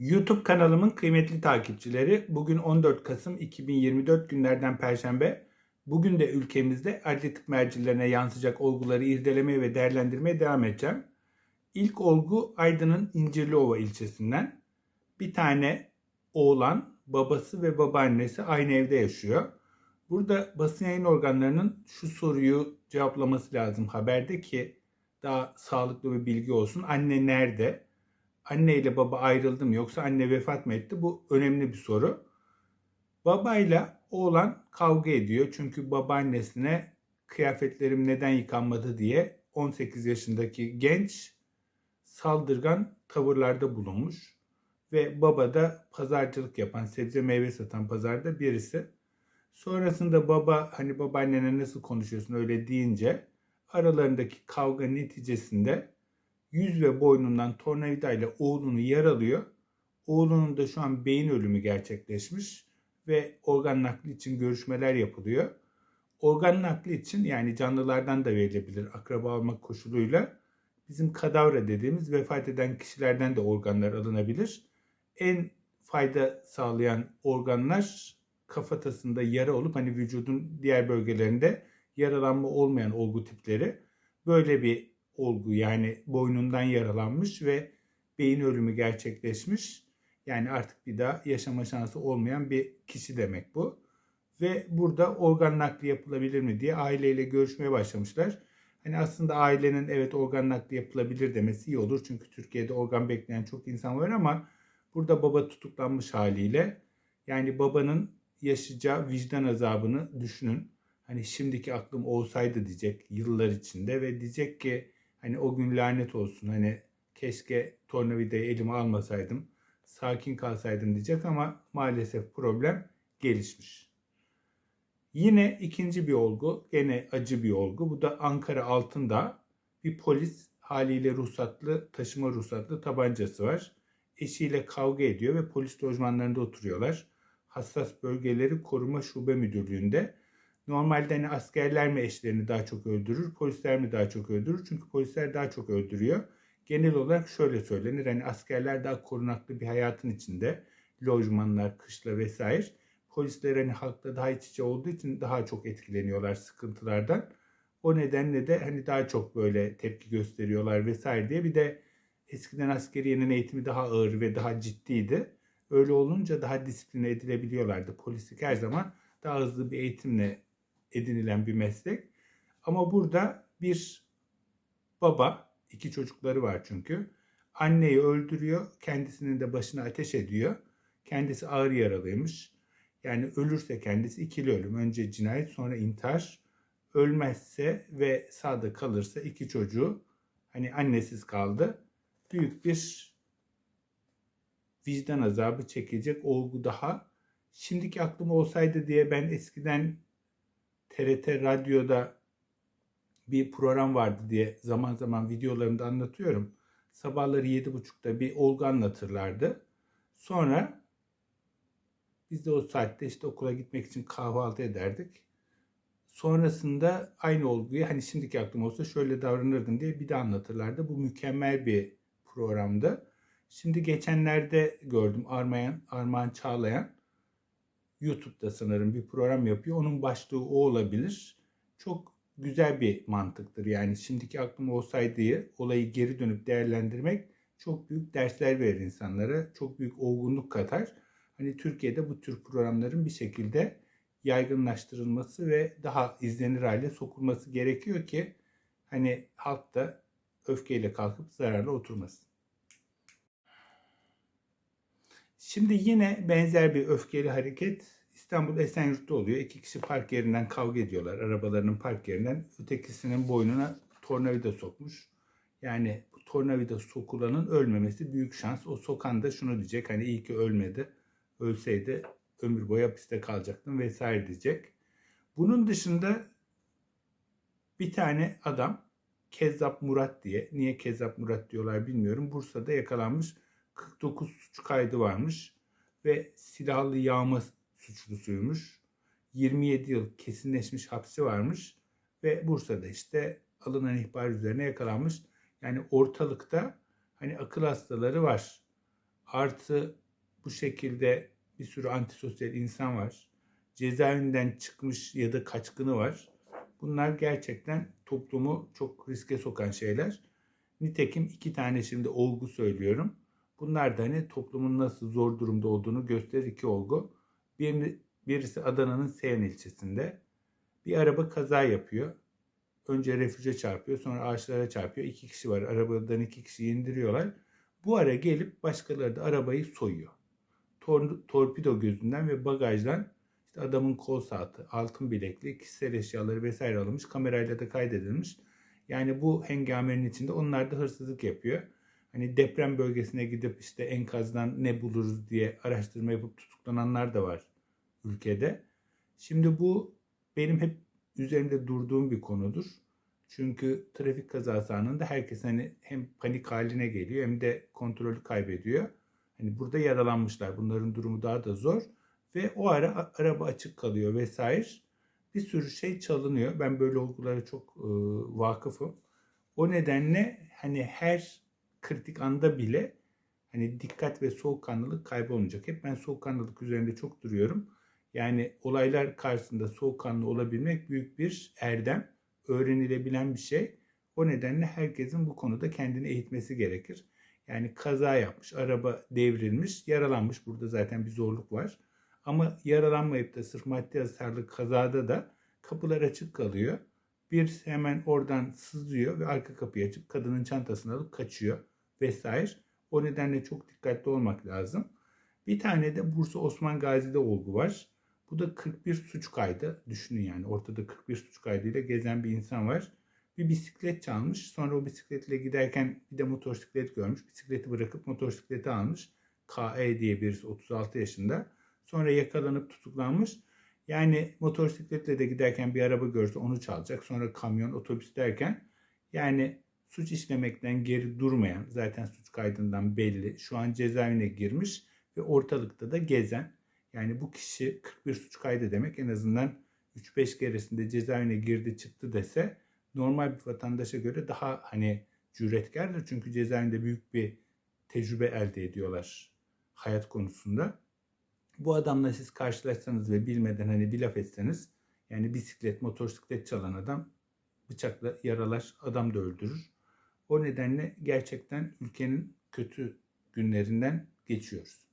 YouTube kanalımın kıymetli takipçileri, bugün 14 Kasım 2024 günlerden Perşembe. Bugün de ülkemizde adli tıp mercilerine yansıyacak olguları irdelemeye ve değerlendirmeye devam edeceğim. İlk olgu Aydın'ın İncirliova ilçesinden. Bir tane oğlan, babası ve babaannesi aynı evde yaşıyor. Burada basın yayın organlarının şu soruyu cevaplaması lazım haberde ki daha sağlıklı bir bilgi olsun. Anne nerede? Anne ile baba ayrıldı mı yoksa anne vefat mı etti? Bu önemli bir soru. Babayla oğlan kavga ediyor. Çünkü babaannesine kıyafetlerim neden yıkanmadı diye 18 yaşındaki genç saldırgan tavırlarda bulunmuş. Ve baba da pazarcılık yapan, sebze meyve satan pazarda birisi. Sonrasında baba hani babaannene nasıl konuşuyorsun öyle deyince aralarındaki kavga neticesinde yüz ve boynundan tornavidayla oğlunu yaralıyor. Oğlunun da şu an beyin ölümü gerçekleşmiş ve organ nakli için görüşmeler yapılıyor. Organ nakli için yani canlılardan da verilebilir akraba almak koşuluyla bizim kadavra dediğimiz vefat eden kişilerden de organlar alınabilir. En fayda sağlayan organlar kafatasında yara olup hani vücudun diğer bölgelerinde yaralanma olmayan olgu tipleri. Böyle bir olgu yani boynundan yaralanmış ve beyin ölümü gerçekleşmiş. Yani artık bir daha yaşama şansı olmayan bir kişi demek bu. Ve burada organ nakli yapılabilir mi diye aileyle görüşmeye başlamışlar. Hani aslında ailenin evet organ nakli yapılabilir demesi iyi olur. Çünkü Türkiye'de organ bekleyen çok insan var ama burada baba tutuklanmış haliyle yani babanın yaşayacağı vicdan azabını düşünün. Hani şimdiki aklım olsaydı diyecek yıllar içinde ve diyecek ki hani o gün lanet olsun hani keşke tornavidayı elime almasaydım sakin kalsaydım diyecek ama maalesef problem gelişmiş. Yine ikinci bir olgu, gene acı bir olgu. Bu da Ankara Altındağ. Bir polis haliyle ruhsatlı, taşıma ruhsatlı tabancası var. Eşiyle kavga ediyor ve polis lojmanlarında oturuyorlar. Hassas Bölgeleri Koruma Şube Müdürlüğü'nde. Normalde hani askerler mi eşlerini daha çok öldürür, polisler mi daha çok öldürür? Çünkü polisler daha çok öldürüyor. Genel olarak şöyle söylenir. Hani askerler daha korunaklı bir hayatın içinde. Lojmanlar, kışla vesaire. Polisler hani halkla daha iç içe olduğu için daha çok etkileniyorlar sıkıntılardan. O nedenle de hani daha çok böyle tepki gösteriyorlar vesaire diye. Bir de eskiden askeriyenin eğitimi daha ağır ve daha ciddiydi. Öyle olunca daha disipline edilebiliyorlardı. Polislik her zaman daha hızlı bir eğitimle edinilen bir meslek. Ama burada bir baba, iki çocukları var çünkü. Anneyi öldürüyor, kendisinin de başına ateş ediyor. Kendisi ağır yaralıymış. Yani ölürse kendisi ikili ölüm. Önce cinayet sonra intihar. Ölmezse ve sağda kalırsa iki çocuğu hani annesiz kaldı. Büyük bir vicdan azabı çekecek olgu daha. Şimdiki aklım olsaydı diye ben eskiden TRT Radyo'da bir program vardı diye zaman zaman videolarımda anlatıyorum. Sabahları 7.30'da bir olgu anlatırlardı. Sonra biz de o saatte işte okula gitmek için kahvaltı ederdik. Sonrasında aynı olguyu hani şimdiki aklım olsa şöyle davranırdım diye bir de anlatırlardı. Bu mükemmel bir programdı. Şimdi geçenlerde gördüm Armağan, Armağan Çağlayan YouTube'da sanırım bir program yapıyor. Onun başlığı o olabilir. Çok güzel bir mantıktır. Yani şimdiki aklım olsaydı olayı geri dönüp değerlendirmek çok büyük dersler verir insanlara. Çok büyük olgunluk katar. Hani Türkiye'de bu tür programların bir şekilde yaygınlaştırılması ve daha izlenir hale sokulması gerekiyor ki hani halk da öfkeyle kalkıp zararla oturmasın. Şimdi yine benzer bir öfkeli hareket İstanbul Esenyurt'ta oluyor. İki kişi park yerinden kavga ediyorlar. Arabalarının park yerinden. Ötekisinin boynuna tornavida sokmuş. Yani bu tornavida sokulanın ölmemesi büyük şans. O sokan da şunu diyecek. Hani iyi ki ölmedi. Ölseydi ömür boyu hapiste kalacaktım vesaire diyecek. Bunun dışında bir tane adam Kezzap Murat diye. Niye Kezzap Murat diyorlar bilmiyorum. Bursa'da yakalanmış 49 suç kaydı varmış ve silahlı yağma suçlusuymuş. 27 yıl kesinleşmiş hapsi varmış ve Bursa'da işte alınan ihbar üzerine yakalanmış. Yani ortalıkta hani akıl hastaları var. Artı bu şekilde bir sürü antisosyal insan var. Cezaevinden çıkmış ya da kaçkını var. Bunlar gerçekten toplumu çok riske sokan şeyler. Nitekim iki tane şimdi olgu söylüyorum. Bunlar da hani toplumun nasıl zor durumda olduğunu gösterir iki olgu. Birini, birisi Adana'nın Seyhan ilçesinde. Bir araba kaza yapıyor. Önce refüje çarpıyor sonra ağaçlara çarpıyor. İki kişi var. Arabadan iki kişi indiriyorlar. Bu ara gelip başkaları da arabayı soyuyor. Tor- torpido gözünden ve bagajdan işte adamın kol saati, altın bilekli, kişisel eşyaları vesaire alınmış. Kamerayla da kaydedilmiş. Yani bu hengamenin içinde onlar da hırsızlık yapıyor. Hani deprem bölgesine gidip işte enkazdan ne buluruz diye araştırma yapıp tutuklananlar da var ülkede. Şimdi bu benim hep üzerinde durduğum bir konudur. Çünkü trafik kazası anında herkes hani hem panik haline geliyor hem de kontrolü kaybediyor. Hani burada yaralanmışlar. Bunların durumu daha da zor. Ve o ara araba açık kalıyor vesaire. Bir sürü şey çalınıyor. Ben böyle olgulara çok e, vakıfım. O nedenle hani her kritik anda bile hani dikkat ve soğukkanlılık kaybolmayacak. Hep ben soğukkanlılık üzerinde çok duruyorum. Yani olaylar karşısında soğukkanlı olabilmek büyük bir erdem, öğrenilebilen bir şey. O nedenle herkesin bu konuda kendini eğitmesi gerekir. Yani kaza yapmış, araba devrilmiş, yaralanmış. Burada zaten bir zorluk var. Ama yaralanmayıp da sırf maddi hasarlı kazada da kapılar açık kalıyor. Birisi hemen oradan sızıyor ve arka kapıyı açıp kadının çantasını alıp kaçıyor vesaire. O nedenle çok dikkatli olmak lazım. Bir tane de Bursa Osman Gazi'de olgu var. Bu da 41 suç kaydı. Düşünün yani ortada 41 suç kaydıyla gezen bir insan var. Bir bisiklet çalmış. Sonra o bisikletle giderken bir de motosiklet görmüş. Bisikleti bırakıp motosikleti almış. KE diye birisi 36 yaşında. Sonra yakalanıp tutuklanmış. Yani motosikletle de giderken bir araba görse onu çalacak. Sonra kamyon, otobüs derken yani suç işlemekten geri durmayan zaten suç kaydından belli. Şu an cezaevine girmiş ve ortalıkta da gezen yani bu kişi 41 suç kaydı demek en azından 3-5 keresinde cezaevine girdi çıktı dese normal bir vatandaşa göre daha hani cüretkardır. Çünkü cezaevinde büyük bir tecrübe elde ediyorlar hayat konusunda. Bu adamla siz karşılaşsanız ve bilmeden hani bir laf etseniz yani bisiklet, motosiklet çalan adam bıçakla yaralar, adam da öldürür. O nedenle gerçekten ülkenin kötü günlerinden geçiyoruz.